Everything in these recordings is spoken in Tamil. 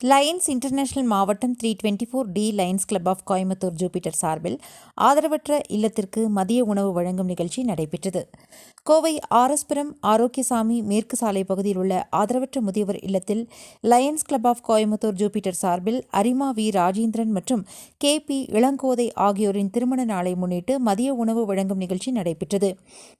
லயன்ஸ் இன்டர்நேஷனல் மாவட்டம் three twenty four D lions club of Coimbatore Jupiter சார்பில் ஆதரவற்ற இல்லத்திற்கு மதிய உணவு வழங்கும் நிகழ்ச்சி நடைபெற்றது. கோவை ஆரஸ்புரம் ஆரோக்கியசாமி மேற்கு சாலை பகுதியில் உள்ள ஆதரவற்ற முதியவர் இல்லத்தில் lions club of Coimbatore Jupiter சார்பில் அரிமா வி ராஜேந்திரன் மற்றும் கே பி இளங்கோதை ஆகியோரின் திருமண நாளை முன்னிட்டு மதிய உணவு வழங்கும் நிகழ்ச்சி நடைபெற்றது.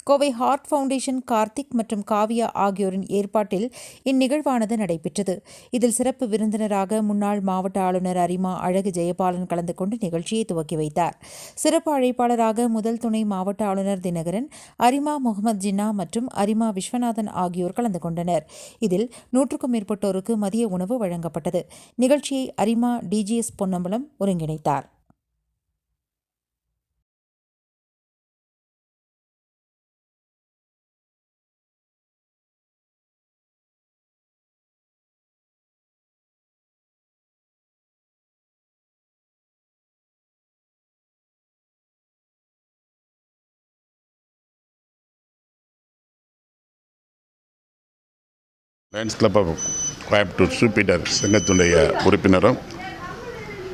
கோவை ஹார்ட் ஃபவுண்டேஷன் கார்த்திக் மற்றும் காவியா ஆகியோரின் ஏற்பாட்டில் இந்நிகழ்வானது நடைபெற்றது. இதில் சிறப்பு விருந்தினராக முன்னாள் மாவட்ட ஆளுநர் அரிமா அழகு ஜெயபாலன் கலந்து கொண்டு நிகழ்ச்சியை துவக்கி வைத்தார். சிறப்பு அழைப்பாளராக முதல் துணை மாவட்ட ஆளுநர் தினகரன் அரிமா முகமது ஜின்னா மற்றும் அரிமா விஸ்வநாதன் ஆகியோர் கலந்து கொண்டனர். இதில் நூற்றுக்கும் மேற்பட்டோருக்கு மதிய உணவு வழங்கப்பட்டது. நிகழ்ச்சியை அரிமா DGS Ponnambalam ஒருங்கிணைத்தார். Lions club of Coimbatore Jupiter சங்கத்துடைய உறுப்பினரும்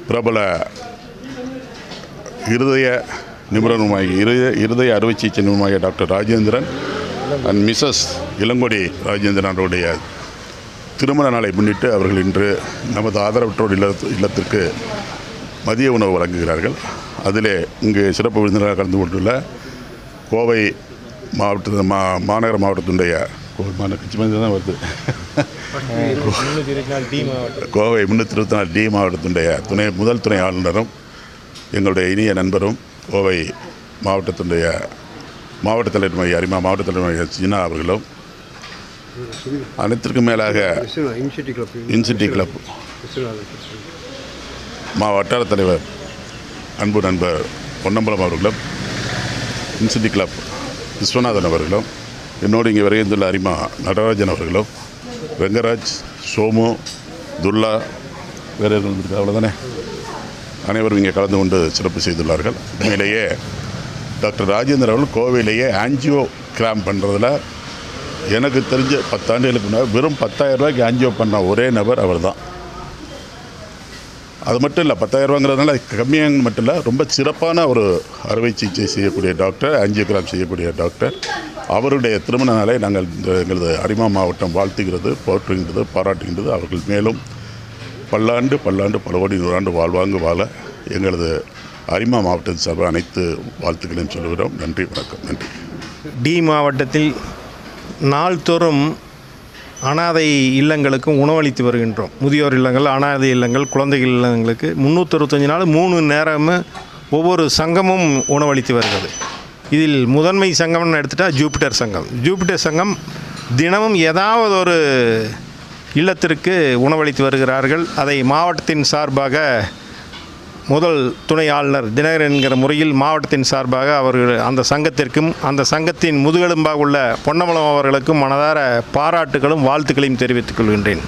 பிரபல இருதய நிபுணருமாகிய இருதய இருதய அறுவை சிகிச்சை நிபுணருமாகிய doctor Rajendran and Mrs Ilangodi Rajendran அவருடைய திருமண நாளை முன்னிட்டு அவர்கள் இன்று நமது ஆதரவற்றோர் இல்லத்து இல்லத்திற்கு மதிய உணவு வழங்குகிறார்கள். அதிலே இங்கு சிறப்பு விருந்தினராக கலந்து கொண்டுள்ள கோவை மாவட்ட மா மாநகர மாவட்டத்தினுடைய கோவை மாநகர கட்சி தான் வருது. கோவை முன்னூற்றி இருபத்தி நாலு டி மாவட்டத்தினுடைய துணை முதல் துணை ஆளுநரும் எங்களுடைய இனிய நண்பரும் கோவை மாவட்டத்தினுடைய மாவட்ட தலைவர் அரிமா மாவட்ட தலைமை ஜினா அவர்களும் அனைத்திற்கும் மேலாக இன்சிட்டி கிளப் இன்சிட்டி கிளப் மா வட்டார தலைவர் அன்பு நண்பர் பொன்னம்பலம் அவர்களும் இன்சிட்டி கிளப் விஸ்வநாதன் அவர்களும் என்னோடு இங்கே வருகின்றுள்ள அரிமா நடராஜன் அவர்களும் வெங்கராஜ் சோமு துல்லா வேறு எதுவும் இருக்கு அவ்வளோதானே அனைவரும் இங்கே கலந்து கொண்டு சிறப்பு செய்துள்ளார்கள். உண்மையிலேயே டாக்டர் ராஜேந்திரன் அவர்கள் கோவையிலேயே ஆன்ஜியோ கிராம் பண்ணுறதுல எனக்கு தெரிஞ்ச பத்தாண்டுகளுக்கு முன்னாடி வெறும் பத்தாயிரம் ரூபாய்க்கு ஆன்ஜியோ பண்ண ஒரே நபர் அவர் தான் அது மட்டும் இல்லை பத்தாயிரரூவாங்கிறதுனால கம்மியாக மட்டும் இல்லை ரொம்ப சிறப்பான ஒரு அறுவை சிகிச்சை செய்யக்கூடிய டாக்டர் ஆன்ஜியோகிராம் செய்யக்கூடிய டாக்டர். அவருடைய திருமண நாளை நாங்கள் இந்த எங்களது அரிமா மாவட்டம் வாழ்த்துகிறது போற்றுகின்றது பாராட்டுகின்றது. அவர்கள் மேலும் பல்லாண்டு பல்லாண்டு பல கோடி நூறாண்டு வாழ்வாங்கு வாழ எங்களது அரிமா மாவட்டத்தின் சார்பாக அனைத்து வாழ்த்துக்களையும் சொல்லுகிறோம். நன்றி வணக்கம். நன்றி. டி மாவட்டத்தில் நாள்தோறும் அனாதை இல்லங்களுக்கும் உணவளித்து வருகின்றோம். முதியோர் இல்லங்கள் அனாதை இல்லங்கள் குழந்தைகள் இல்லங்களுக்கு முந்நூற்றறுபத்தஞ்சு நாள் மூணு நேரமும் ஒவ்வொரு சங்கமும் உணவளித்து வருகிறது. இதில் முதன்மை சங்கம்னு எடுத்துட்டால் ஜூபிட்டர் சங்கம். ஜூபிட்டர் சங்கம் தினமும் ஏதாவது ஒரு இல்லத்திற்கு உணவளித்து வருகிறார்கள். அதை மாவட்டத்தின் சார்பாக முதல் துணை ஆளுநர் தினகரன் என்கிற முறையில் மாவட்டத்தின் சார்பாக அவர்கள் அந்த சங்கத்திற்கும் அந்த சங்கத்தின் முதுகெலும்பாக உள்ள பொன்னமலம் அவர்களுக்கும் மனதார பாராட்டுகளும் வாழ்த்துக்களையும் தெரிவித்துக் கொள்கின்றேன்.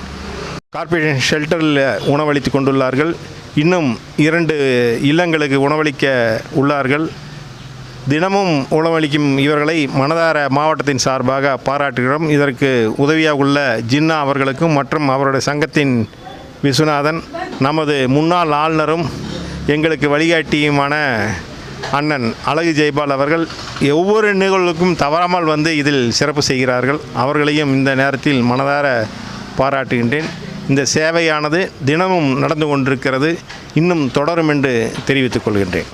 கார்ப்பரேஷன் ஷெல்டரில் உணவளித்து கொண்டுள்ளார்கள். இன்னும் இரண்டு இல்லங்களுக்கு உணவளிக்க உள்ளார்கள். தினமும் உணவளிக்கும் இவர்களை மனதார மாவட்டத்தின் சார்பாக பாராட்டுகிறோம். இதற்கு உதவியாக உள்ள ஜின்னா அவர்களுக்கும் மற்றும் அவருடைய சங்கத்தின் விஸ்வநாதன் நமது முன்னாள் ஆளுநரும் எங்களுக்கு வழிகாட்டியுமான அண்ணன் அழகு ஜெய்பால் அவர்கள் ஒவ்வொரு நிகழ்வுக்கும் தவறாமல் வந்து இதில் சிறப்பு செய்கிறார்கள். அவர்களையும் இந்த நேரத்தில் மனதார பாராட்டுகின்றேன். இந்த சேவையானது தினமும் நடந்து கொண்டிருக்கிறது. இன்னும் தொடரும் என்று தெரிவித்துக் கொள்கின்றேன்.